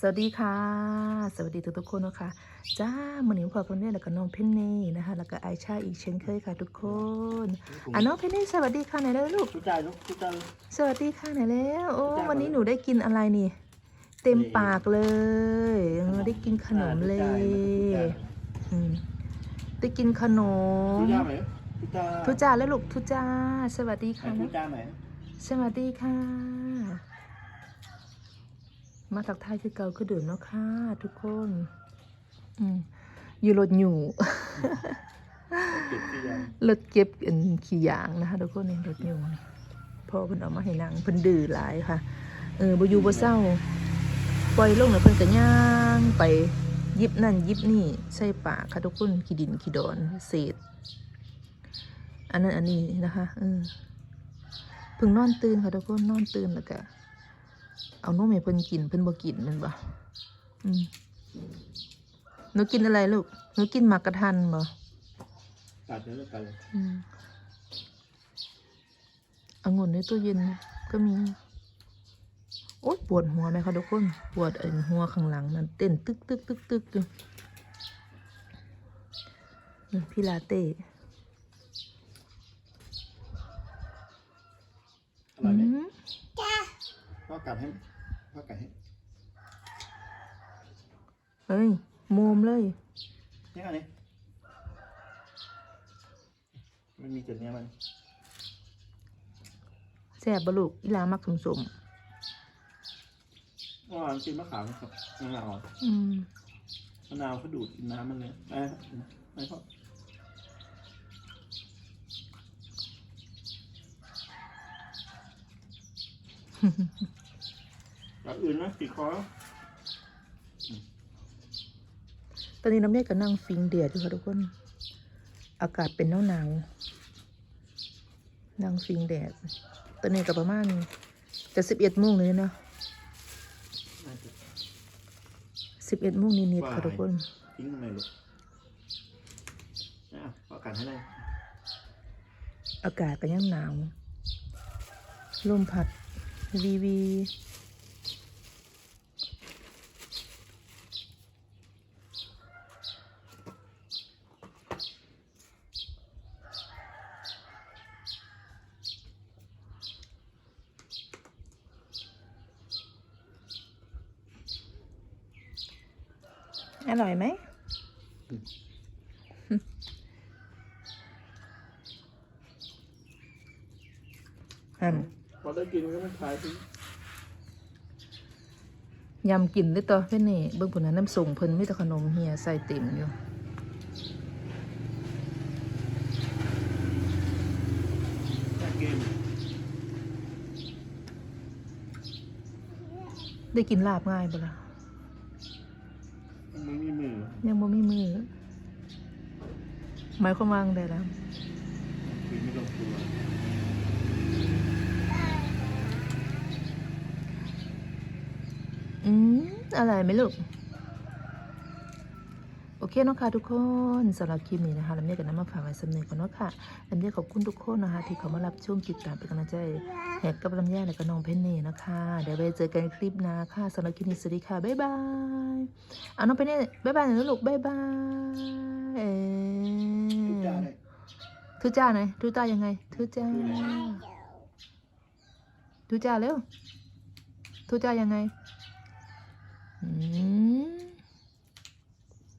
สวัสดีค่ะ สวัสดีทุกทุกๆคนนะคะจ้ามือหนิงพอคนนี้แล้วก็น้องเพนนี่นะคะ แล้วก็ไอชาอีกเช่นเคยค่ะ ทุกคนอะน้องเพนนี่สวัสดีค่ะไหนแล้วลูกทุกใจลูกทุกใจสวัสดีค่ะไหนแล้วโอ้จ้าวันนี้หนูได้กินอะไรนี่ เต็มปากเลยเออได้กินขนมเลยอืมได้กินขนมทุกใจไหมทุกใจทุจ้าแล้วลูกทุจ้าสวัสดีค่ะทุนะกใจไหมสวัสดีค่ะ มาทักทายคือเก่าคือเดิมเนาะค่ะทุกคนอืมอยู่รถอยู่เก็บที่ยังรถเก็บอันขี้ยางนะคะทุกคนนี่รถอยู่นี่พอเพิ่นเอามาให้นางเพิ่นดื้อหลายค่ะ เออบ่อยู่บ่เศร้าปล่อยลงแล้วเพิ่นก็ย่างไปหยิบนั่นหยิบนี่ใส่ปากค่ะทุกคนขี้ดินขี้ดอนเศษ อันนั้นอันนี้นะคะเออเพิ่งนอนตื่นค่ะทุกคนนอนตื่นแล้วก็ เอานมให้เพิ่นกินเพิ่นบ่กินแมันบ่อืมหนูกินอะไรลูกหนูกินหมากกระทันบ่กัดเลยกัดเลยอืมองุ่นในตู้เย็นก็มี โอ๊ยปวดหัวไหมคะทุกคน ปวดไอ้หัวข้างหลังนั่นเต้นตึกตึกตึกตึกอยู่นี่พี่ลาเต้ อร่อยไหม อืม พ่ อกัดให้พ่อกัดให้เฮ้ยโมมเลยเนี่ยอันนี้มันมีจุดเนี้ยมันแซ่บบลูกอีหลามักสมสมเมื่อวานกินมะขามกับมะนาวๆอืมมะนาวเขาดูดกินน้ำมันเลยไอ้ไอ้พ่อ อย่างอื่นนะติดคอตอนนี้น้ำเนยก็นั่งฟิงเดียดอยู่ค่ะทุกคน อากาศเป็นหนาวหนาวๆนั่งฟิงแดด ตอนนี้ก็ประมาณจะสิบเอ็ดโมงเลยเนาะน่าจะสิบเอ็ดโมงนิดๆค่ะทุกคนทิ้งทำไมลูกอะพ่อกัดให้เลยอากาศก็ยังหนาว ลมพัดวีวี อร่อยไหมอืมพอได้กินก็ไม่คลายทิ้งยำกินได้ตัวเพื่อนนี่เบิ่งผลนั้นน้ำส่งเพิ่นมีแต่ขนมเฮียใส่เต็มอยู่แค่เกมได้กินลาบง่ายบ่ล่ะมันไม่มีมือ ยังบ่มีมือ หมายความว่าไงได้แล้วกินไม่ลงตัวอืมอะไรไหมลูก เคเนาะค่ะทุกคนสำหรับคลิปนี้นะคะลำเนียกับน้ำมาฝากไว้สำเนึกก่อนเนาะค่ะลำเนียขอบคุณทุกคนนะคะ ที่เขามารับช่วงติดตามเป็นกำลังใจแหกกับลำเนียและก็น้องเพนนี่นะคะเดี๋ยวไปเจอกันคลิปหน้าค่ะสำหรับคลิปนี้สวัสดีค่ะบ๊ายบายเอาน้องเพนนี่บ๊ายบายหน่อยนะลูกบ๊ายบายเอทุกจานอเลยทุจ้าหน่อยทุจ้ายังไงทุจ้าทุจ้าเร็วทุจ้ายังไงอืม